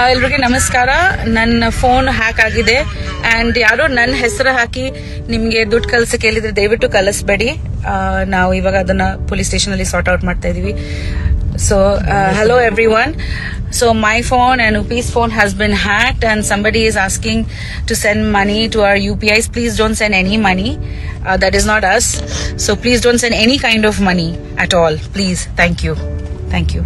ಎಲ್ರಿಗೂ ನಮಸ್ಕಾರ. ನನ್ನ ಫೋನ್ ಹ್ಯಾಕ್ ಆಗಿದೆ. ಅಂಡ್ ಯಾರೋ ನನ್ನ ಹೆಸರು ಹಾಕಿ ನಿಮ್ಗೆ ದುಡ್ಡು ಕಳ್ಸಕ್ಕೆ ಕೇಳಿದ್ರೆ ದಯವಿಟ್ಟು ಕಲಿಸ್ಬೇಡಿ ನಾವು ಇವಾಗ ಅದನ್ನ ಪೊಲೀಸ್ ಸ್ಟೇಷನ್ ಅಲ್ಲಿ ಸಾರ್ಟ್ ಔಟ್ ಮಾಡ್ತಾ ಇದೀವಿ. So hello everyone so my phone and office phone has been hacked and somebody is asking to send money to our U P Is please don't send any money that is not us so please don't send any kind of money at all please thank you thank you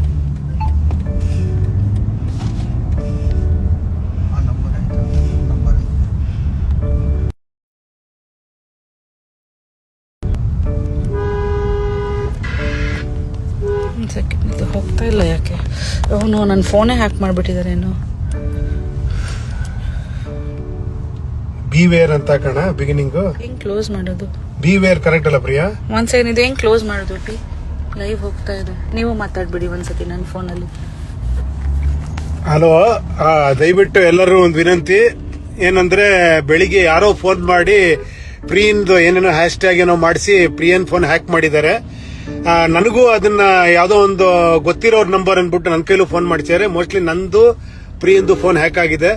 ಒಂದ್ second ಇದು ಹೋಗ್ತಾ ಇಲ್ಲ ಯಾಕೆ? ಅವನು ನನ್ನ ಫೋನೇ hack ಮಾಡಿಬಿಟ್ಟಿದ್ದಾರೇನು B wear ಅಂತ ಕಣ ಬಿಗಿನಿಂಗ್ ಹೆಂಗ್ ಕ್ಲೋಸ್ ಮಾಡೋದು? ಬಿ ವೇರ್ ಕರೆಕ್ಟ್ ಅಲ್ಲ ಪ್ರಿಯಾ? ಒಂದ್ ಸೆಕೆಂಡ್ ಇದು ಹೆಂಗ್ ಕ್ಲೋಸ್ ಮಾಡೋದು ಬಿ ಲೈವ್ ಹೋಗ್ತಾ ಇದೆ. ನೀವು ಮಾತಾಡ್ಬಿಡಿ ಒಂದ್ಸತಿ ನನ್ನ ಫೋನಲ್ಲಿ ಹಲೋ ದಯವಿಟ್ಟು ಎಲ್ಲರೂ ಒಂದು ವಿನಂತಿ. ಏನಂದ್ರೆ ಬೆಳಿಗ್ಗೆ ಯಾರೋ ಫೋನ್ ಮಾಡಿ ಪ್ರಿಯನ್ದು ಏನೇನೋ ಹ್ಯಾಶ್ ಟ್ಯಾಗ್ ಏನೋ ಮಾಡಿಸಿ ಪ್ರಿಯನ್ ಫೋನ್ ಹ್ಯಾಕ್ ಮಾಡಿದ್ದಾರೆ. ನನಗೂ ಅದನ್ನ ಯಾವ್ದೋ ಒಂದು ಗೊತ್ತಿರೋರ್ ನಂಬರ್ ಅನ್ಬಿಟ್ಟು ನನ್ನ ಕೈಲೂ ಫೋನ್ ಮಾಡ್ತಿದ್ದಾರೆ ಮೋಸ್ಟ್ಲಿ ನಂದು, ಪ್ರಿಯಂದು ಫೋನ್ ಹ್ಯಾಕ್ ಆಗಿದೆ.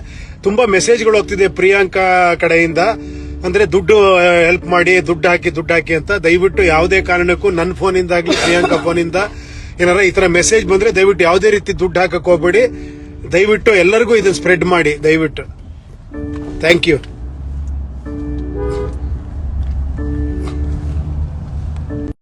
ತುಂಬಾ ಮೆಸೇಜ್ಗಳು ಹೋಗ್ತಿದೆ ಪ್ರಿಯಾಂಕಾ ಕಡೆಯಿಂದ. ಅಂದ್ರೆ ದುಡ್ಡು ಹೆಲ್ಪ್ ಮಾಡಿ, ದುಡ್ಡು ಹಾಕಿ ದುಡ್ಡು ಹಾಕಿ ಅಂತ. ದಯವಿಟ್ಟು ಯಾವುದೇ ಕಾರಣಕ್ಕೂ ನನ್ನ ಫೋನಿಂದ ಆಗ್ಲಿ ಪ್ರಿಯಾಂಕಾ ಫೋನಿಂದ ಏನಾರ ಈ ತರ ಮೆಸೇಜ್ ಬಂದ್ರೆ ದಯವಿಟ್ಟು ಯಾವುದೇ ರೀತಿ ದುಡ್ಡು ಹಾಕಕ್ ಹೋಗ್ಬೇಡಿ. ದಯವಿಟ್ಟು ಎಲ್ಲರಿಗೂ ಇದನ್ನ ಸ್ಪ್ರೆಡ್ ಮಾಡಿ, ದಯವಿಟ್ಟು. Thank you